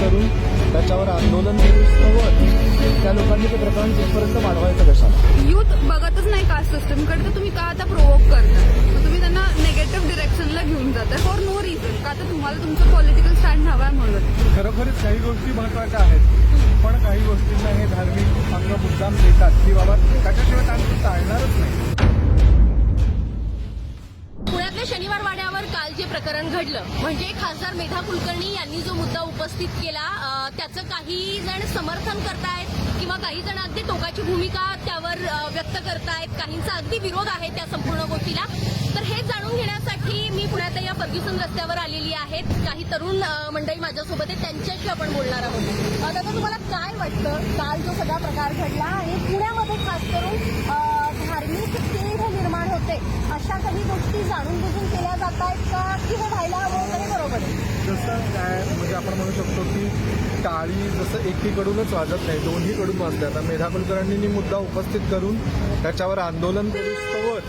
करून त्याच्यावर आंदोलन करून त्या लोकांनी ते प्रकरण तिथपर्यंत वाढवायचं कशाला? युथ बघतच नाही कास्ट सिस्टमकडे तर तुम्ही का आता प्रोवोक करताय मग तुम्ही त्यांना नेगेटिव्ह डिरेक्शनला घेऊन जाताय फॉर नो रिझन का तर तुम्हाला तुमचं पॉलिटिकल स्टँड हवा आहे म्हणून? खरोखरच काही गोष्टी महत्त्वाच्या आहेत पण काही गोष्टींना हे धार्मिक अंग मुद्दाम देतात. की बाबा त्याच्याशिवाय त्यांना चालणारच नाही. प्रकरण घडलं. म्हणजे खासदार मेधा कुलकर्णी यांनी जो मुद्दा उपस्थित केला त्याचं काही जण समर्थन करतायत किंवा काही जण अगदी टोकाची भूमिका त्यावर व्यक्त करतायत. काहींचा अगदी विरोध आहे त्या संपूर्ण गोष्टीला. तर हे जाणून घेण्यासाठी मी पुण्यात या फर्ग्युसन रस्त्यावर आलेली आहेत काही तरुण मंडळी माझ्यासोबत आहेत. त्यांच्याशी आपण बोलणार आहोत. आता दादा तुम्हाला काय वाटतं? काल जो सगळा प्रकार घडला आणि पुण्यामध्ये खास करून निर्माण अशा काही गोष्टी जाणून बुजून केल्या जात आहेत का? की हे व्हायला हवं वगैरे बरोबर आहे. जसं काय म्हणजे आपण म्हणू शकतो की टाळी जसं एकीकडूनच वाजत नाही दोन्हीकडून वाजते आता मेधा कुलकर्णींनी मुद्दा उपस्थित करून त्याच्यावर आंदोलन करूस्तवर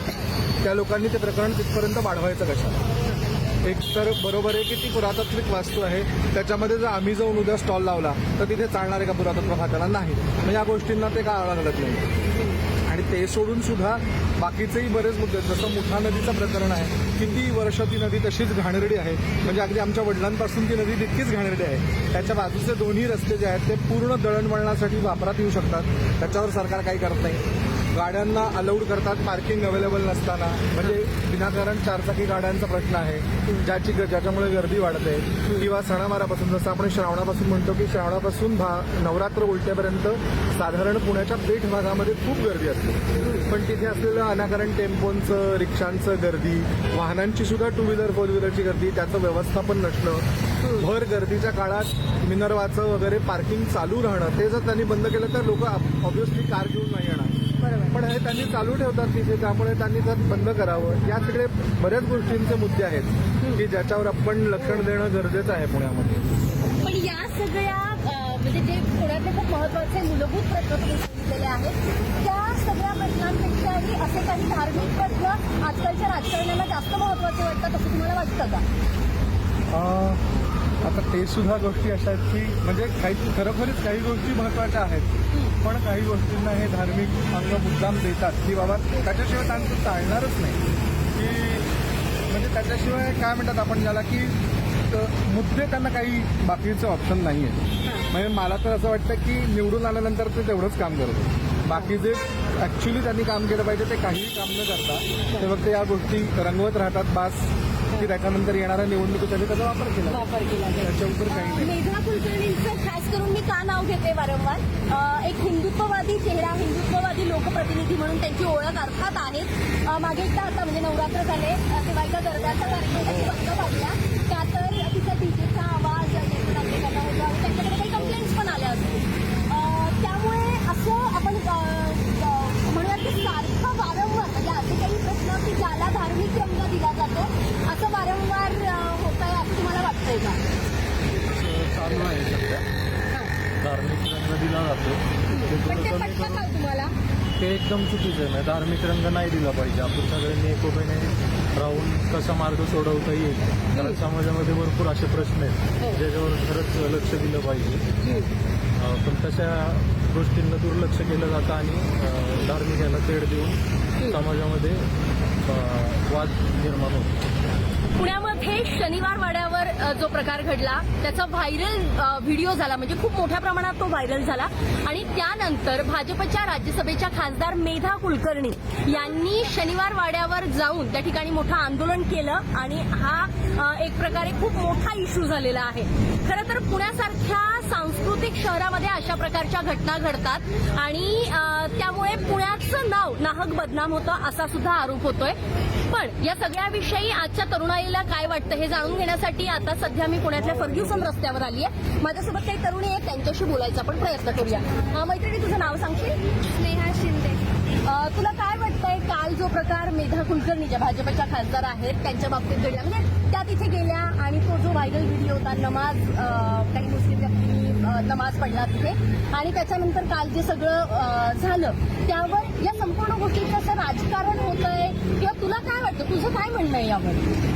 त्या लोकांनी ते प्रकरण तिथपर्यंत वाढवायचं कशा एक तर बरोबर आहे की ती पुरातात्विक वास्तू आहे त्याच्यामध्ये जर आम्ही जाऊन उद्या स्टॉल लावला तर तिथे चालणार आहे का पुरातत्व खात्याला नाही? मग या गोष्टींना ते का आळा घालत नाही? आणि ते सोडून सुद्धा बाकीचेही बरेच मुद्दे आहेत. जसं मुठा नदीचं प्रकरण आहे किती वर्ष ती नदी तशीच घाणेरडी आहे? म्हणजे अगदी आमच्या वडिलांपासून ती नदी तितकीच घाणेरडी आहे. त्याच्या बाजूचे दोन्ही रस्ते जे आहेत ते पूर्ण दळणवळणासाठी वापरात येऊ शकतात. त्याच्यावर सरकार काही करत नाही. गाड्यांना अलाउड करतात पार्किंग अवेलेबल नसताना. म्हणजे विनाकारण चारचाकी गाड्यांचा प्रश्न आहे. ज्याची ज्याच्यामुळे गर्दी वाढते. किंवा सणावारापासून जसं आपण श्रावणापासून म्हणतो की श्रावणापासून भा नवरात्र उलट्यापर्यंत साधारण पुण्याच्या पेठ भागामध्ये खूप गर्दी असते. पण तिथे असलेलं अनाकारण टेम्पोंचं रिक्षांचं गर्दी वाहनांची सुद्धा टू व्हीलर फोर व्हीलरची गर्दी त्याचं व्यवस्थापन नसणं भर गर्दीच्या काळात मिनरवाचं वगैरे पार्किंग चालू राहणं ते जर त्यांनी बंद केलं तर लोक ऑब्व्हियसली कार घेऊन नाही येणार. पण हे त्यांनी चालू ठेवतात तिथे त्यामुळे त्यांनी तर बंद करावं या सगळे बऱ्याच गोष्टींचे मुद्दे आहेत की ज्याच्यावर आपण लक्षण देणं गरजेचं आहे पुण्यामध्ये. पण या सगळ्या म्हणजे जे पुण्यातले खूप महत्त्वाचे मूलभूत प्रश्न सांगितलेले आहेत त्या सगळ्या प्रश्नांपेक्षाही असे काही धार्मिक प्रश्न आजकालच्या राजकारण्याला जास्त महत्त्वाचे वाटतात असं तुम्हाला वाटतं का? आता ते सुद्धा गोष्टी अशा आहेत की म्हणजे काही खरोखरच काही गोष्टी महत्त्वाच्या आहेत. पण काही गोष्टींना हे धार्मिक अंग मुद्दाम देतात की बाबा त्याच्याशिवाय त्यांचं चालणारच नाही. की म्हणजे त्याच्याशिवाय काय म्हणतात आपण ज्याला की मुद्दे त्यांना काही बाकीचं ऑप्शन नाही आहे म्हणजे मला तर असं वाटतं की निवडून आल्यानंतर ते तेवढंच काम करतो बाकी जे ऍक्च्युली त्यांनी काम केलं पाहिजे ते काहीही काम न करता ते फक्त या गोष्टी रंगवत राहतात. बास की त्याच्यानंतर येणाऱ्या निवडणुकीसाठी त्याचा वापर केला. वापर केला जाईल त्याच्यावर काही नाही. मेघना कुलकर्णींचं खास करून मी का नाव घेते वारंवार अ, एक हिंदुत्ववादी चेहरा हिंदुत्ववादी लोकप्रतिनिधी म्हणून त्यांची ओळख अर्थात आहे. अ, मागे एकदा आता म्हणजे नवरात्र झाले अ, तेव्हा एकदा दर्गाच्या कार्यक्रमाची बंद पाडल्या त्या तर तिचा डीजेचा आवाज यायचा नागरिकांना होता आणि त्यांच्याकडे काही कंप्लेंट्स पण आल्या असतील अ, त्यामुळे असं आपण अ, अ, म्हणूयात की सारखं वारंवार म्हणजे असे काही प्रश्न की ज्याला धार्मिक रंग दिला जातो असं वारंवार होत आहे असं तुम्हाला वाटतंय का चालू आहे सध्या धार्मिक रंग दिला जातो. ते पण ते थोडंसं पटतं का तुम्हाला? ते एकदम चुकीचं आहे. म्हणजे धार्मिक रंग नाही दिला पाहिजे. आपण सगळ्यांनी एकोपीने राहून कसा मार्ग सोडवता येईल? कारण समाजामध्ये भरपूर असे प्रश्न आहेत. ज्याच्यावर खरंच लक्ष दिलं पाहिजे. अं, पण तशा गोष्टींना दुर्लक्ष केलं जातं आणि अं, धार्मिक याला तेढ देऊन समाजामध्ये अं, वाद निर्माण होतो. पुण्यामध्ये शनिवार जो प्रकार घडला त्याचा व्हायरल व्हिडिओ झाला म्हणजे खूप मोठ्या प्रमाणात तो व्हायरल झाला. आणि त्यानंतर भाजपच्या राज्यसभेच्या खासदार मेधा कुलकर्णी यांनी शनिवार वाड्यावर जाऊन त्या ठिकाणी मोठं आंदोलन केलं आणि हा एक प्रकारे खूप मोठा इश्यू झालेला आहे. खरं तर पुण्यासारख्या सांस्कृतिक शहरामध्ये अशा प्रकारच्या घटना घडतात आणि त्यामुळे पुण्याचं नाव नाहक बदनाम होतं असा सुद्धा आरोप होतोय. पण या सगळ्याविषयी आजच्या तरुणाईला काय वाटतं हे जाणून घेण्यासाठी आता सध्या मी पुण्यातल्या फर्ग्युसन रस्त्यावर आली आहे. माझ्यासोबत काही तरुणी आहेत त्यांच्याशी बोलायचा आपण प्रयत्न करूया. मैत्रिणी तुझं नाव सांगशील? स्नेहा शिंदे. तुला काय वाटतंय काल जो प्रकार मेधा कुलकर्णी ज्या भाजपच्या खासदार आहेत त्यांच्या बाबतीत घडला? म्हणजे त्या तिथे गेल्या आणि तो जो व्हायरल व्हिडिओ होता नमाज काही मुस्लिम व्यक्तींनी नमाज पडला तिथे. आणि त्याच्यानंतर काल जे सगळं झालं त्यावर या संपूर्ण गोष्टीचं असं राजकारण होत आहे किंवा तुला काय वाटतं? तुझं काय म्हणणं आहे यावर?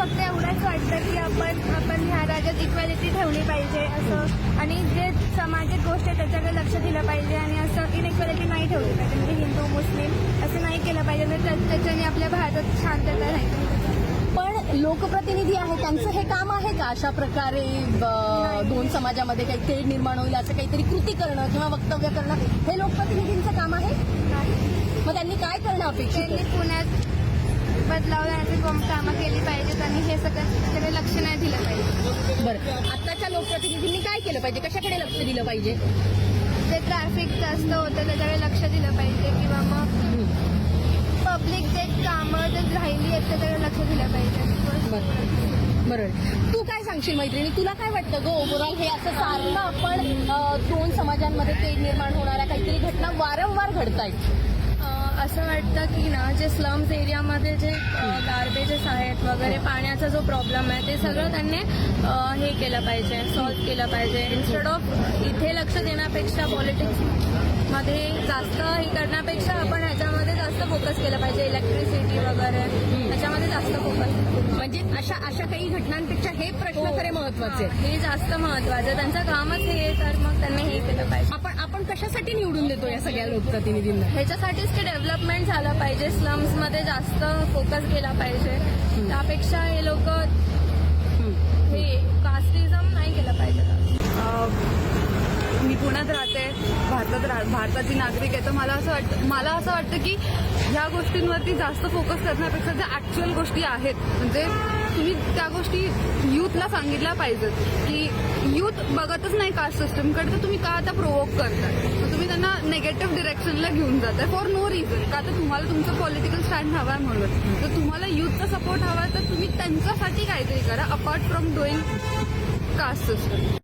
फक्त एवढंच वाटतं की आपण आपण ह्या राज्यात इक्वॅलिटी ठेवली पाहिजे असं. आणि जे सामाजिक गोष्ट आहे त्याच्याकडे लक्ष दिलं पाहिजे आणि असं इनइक्वॅलिटी नाही ठेवली पाहिजे. म्हणजे हिंदू मुस्लिम असं नाही केलं पाहिजे. म्हणजे त्या- त्याच्याने आपल्या भारतात शांतता राहील. पण लोकप्रतिनिधी आहे त्यांचं हे काम आहे का अशा प्रकारे दोन समाजामध्ये काही तेढ निर्माण होईल असं काहीतरी कृती करणं किंवा वक्तव्य करणं हे लोकप्रतिनिधींचं काम आहे? मग त्यांनी काय करणं अपेक्षित त्यांनी? पुण्यात बदलाव आणण्याची कामं केली पाहिजेत आणि हे सगळं त्याच्याकडे लक्ष नाही दिलं पाहिजे. बरं. आताच्या लोकप्रतिनिधींनी काय केलं पाहिजे? कशाकडे लक्ष दिलं पाहिजे? जे ट्रॅफिक जास्त होतं त्याच्याकडे लक्ष दिलं पाहिजे किंवा मग पब्लिक जे कामं जे राहिली आहेत त्याच्याकडे लक्ष दिलं पाहिजे. बरं. बरं. तू काय सांगशील मैत्रिणी? तुला काय वाटतं ग ओव्हरऑल हे असं सारखं आपण दोन समाजांमध्ये तेढ निर्माण होणाऱ्या काहीतरी घटना वारंवार घडतायत? असं वाटतं की ना जे स्लम्स एरियामध्ये जे गार्बेजेस आहेत वगैरे पाण्याचा जो प्रॉब्लेम आहे ते सगळं त्यांनी हे केलं पाहिजे सॉल्व्ह केलं पाहिजे. इन्स्टेड ऑफ इथे लक्ष देण्यापेक्षा पॉलिटिक्स मध्ये जास्त हे करण्यापेक्षा आपण ह्याच्यामध्ये जास्त फोकस केलं पाहिजे. इलेक्ट्रिसिटी वगैरे. ह्याच्यामध्ये जास्त फोकस म्हणजे अशा अशा काही घटनांपेक्षा हे प्रश्न हो. खरे महत्त्वाचे आहेत. हे जास्त महत्वाचं. त्यांचं कामच हे आहे, तर मग त्यांनी हे केलं पाहिजे. आपण आपण कशासाठी निवडून देतो या सगळ्या लोकप्रतिनिधींना? ह्याच्यासाठीच ते डेव्हलपमेंट झालं पाहिजे. स्लम्समध्ये जास्त फोकस केला पाहिजे. त्यापेक्षा हे लोक हे कास्टिझम नाही केलं पाहिजे. मी पुण्यात राहते भारतात रा भारताची नागरिक आहे. तर मला असं वाटतं मला असं वाटतं की ह्या गोष्टींवरती जास्त फोकस करण्यापेक्षा ज्या ऍक्च्युअल गोष्टी आहेत म्हणजे तुम्ही त्या गोष्टी युथला सांगितल्या पाहिजेत. की युथ बघतच नाही कास्ट सिस्टमकडे तर तुम्ही का आता प्रोवोक करताय? तर तुम्ही त्यांना नेगेटिव्ह डिरेक्शनला घेऊन जाताय फॉर नो रिझन का तर तुम्हाला तुमचं पॉलिटिकल स्टँड हवा आहे म्हणून. तर तुम्हाला युथचा सपोर्ट हवा आहे तर तुम्ही त्यांच्यासाठी काहीतरी करा apart from doing caste system